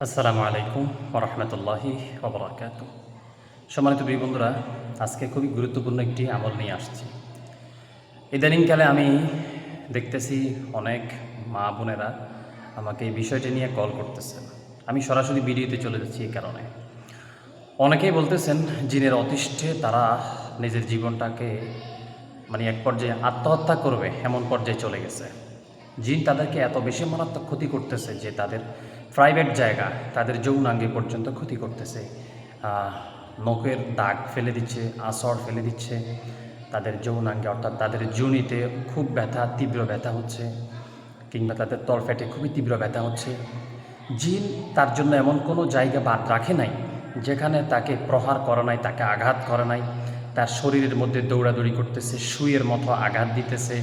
আসসালামু আলাইকুম ওরহমতুল্লাহি ওবরাকাত সম্মানিত প্রিয় বন্ধুরা, আজকে খুবই গুরুত্বপূর্ণ একটি আমল নিয়ে আসছি। ইদানিংকালে আমি দেখতেছি অনেক মা বোনেরা আমাকে এই বিষয়টি নিয়ে কল করতেছে। আমি সরাসরি ভিডিওতে চলে যাচ্ছি এই কারণে। অনেকেই বলতেছেন, জিনের অতিষ্ঠে তারা নিজের জীবনটাকে মানে এক পর্যায়ে আত্মহত্যা করবে, এমন পর্যায়ে চলে গেছে। জিন তাদেরকে এত বেশি মারাত্মক ক্ষতি করতেছে যে তাদের প্রাইভেট জায়গা, তাদের যৌনাঙ্গে পর্যন্ত ক্ষতি করতেছে। নখের দাগ ফেলে দিচ্ছে, আসর ফেলে দিচ্ছে, তাদের যৌনাঙ্গে, অর্থাৎ তাদের জুনিতে খুব ব্যথা, তীব্র ব্যথা হচ্ছে, কিংবা তাদের তলফেটে খুবই তীব্র ব্যথা হচ্ছে। জিন তার জন্য এমন কোনো জায়গা বাদ রাখে নাই, যেখানে তাকে প্রহার করে নাই, তাকে আঘাত করে নাই। তার শরীরের মধ্যে দৌড়াদৌড়ি করতেছে সুইয়ের মতো আঘাত দিতেছে।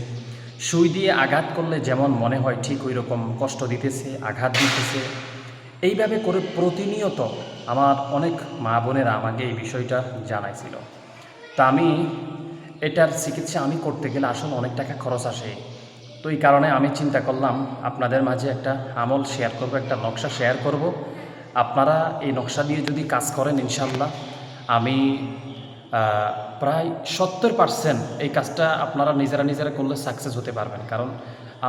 সুই দিয়ে আঘাত করলে যেমন মনে হয় ঠিক ওই রকম কষ্ট দিতেছে, আঘাত দিতেছে। এইভাবে করে প্রতিনিয়ত আমার অনেক মা বোনেরা আমাকে এই বিষয়টা জানাইছিল। তা আমি এটার চিকিৎসা আমি করতে গেলে আসলে অনেক টাকা খরচ আসে। তো এই কারণে আমি চিন্তা করলাম, আপনাদের মাঝে একটা আমল শেয়ার করব, একটা নকশা শেয়ার করব। আপনারা এই নকশা দিয়ে যদি কাজ করেন ইনশাল্লাহ আমি প্রায় সত্তর পার্সেন্ট এই কাজটা আপনারা নিজেরা নিজেরা করলে সাকসেস হতে পারবেন। কারণ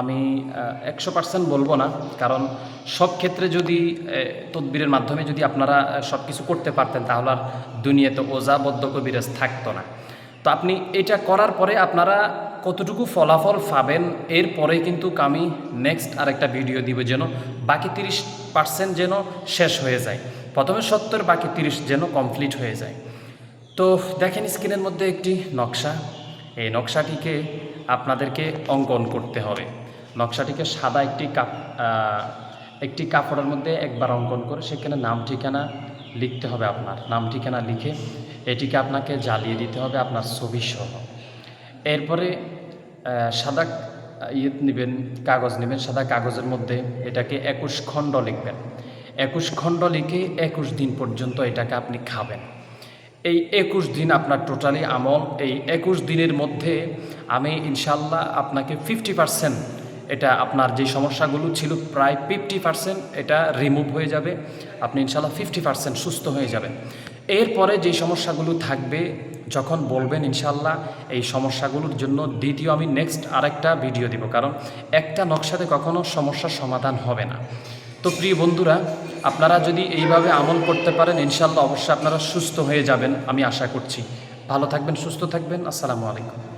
আমি একশো পার্সেন্ট বলব না, কারণ সব ক্ষেত্রে যদি তদবিরের মাধ্যমে যদি আপনারা সব কিছু করতে পারতেন, তাহলে আর দুনিয়াতে ওজাবদ্ধ কবিরাজ থাকতো না। তো আপনি এটা করার পরে আপনারা কতটুকু ফলাফল পাবেন এরপরে কিন্তু আমি নেক্সট আরেকটা ভিডিও দিব যেন বাকি তিরিশ পার্সেন্ট যেন শেষ হয়ে যায়। প্রথমে সত্তর, বাকি তিরিশ যেন কমপ্লিট হয়ে যায়। তো দেখেন স্ক্রিনের মধ্যে একটি নকশা। এই নকশাটিকে আপনাদেরকে অঙ্কন করতে হবে। নকশাটিকে সাদা একটি কাপ একটি কাপড়ের মধ্যে একবার অঙ্কন করে সেখানে নাম ঠিকানা লিখতে হবে আপনার। নাম ঠিকানা লিখে এটিকে আপনাকে জ্বালিয়ে দিতে হবে আপনার ছবি সহ এরপরে সাদা ইয়ে নেবেন, কাগজ নেবেন, সাদা কাগজের মধ্যে এটাকে একুশ খণ্ড লিখবেন। একুশ খণ্ড লিখে একুশ দিন পর্যন্ত এটাকে আপনি খাবেন। এই একুশ দিন আপনার টোটালি আমল, এই একুশ দিনের মধ্যে আমি ইনশাল্লাহ আপনাকে ফিফটি পার্সেন্ট এটা আপনার যে সমস্যাগুলো ছিল প্রায় ফিফটি পার্সেন্ট এটা রিমুভ হয়ে যাবে। আপনি ইনশাল্লাহ ফিফটি পার্সেন্ট সুস্থ হয়ে যাবেন। এরপরে যে সমস্যাগুলো থাকবে, যখন বলবেন ইনশাল্লাহ এই সমস্যাগুলোর জন্য দ্বিতীয় আমি নেক্সট আরেকটা ভিডিও দিব। কারণ একটা নকশাতে কখনো সমস্যার সমাধান হবে না। তো প্রিয় বন্ধুরা, আপনারা যদি এইভাবে আমল করতে পারেন ইনশাল্লাহ অবশ্যই আপনারা সুস্থ হয়ে যাবেন, আমি আশা করছি। ভালো থাকবেন, সুস্থ থাকবেন, আসসালামু আলাইকুম।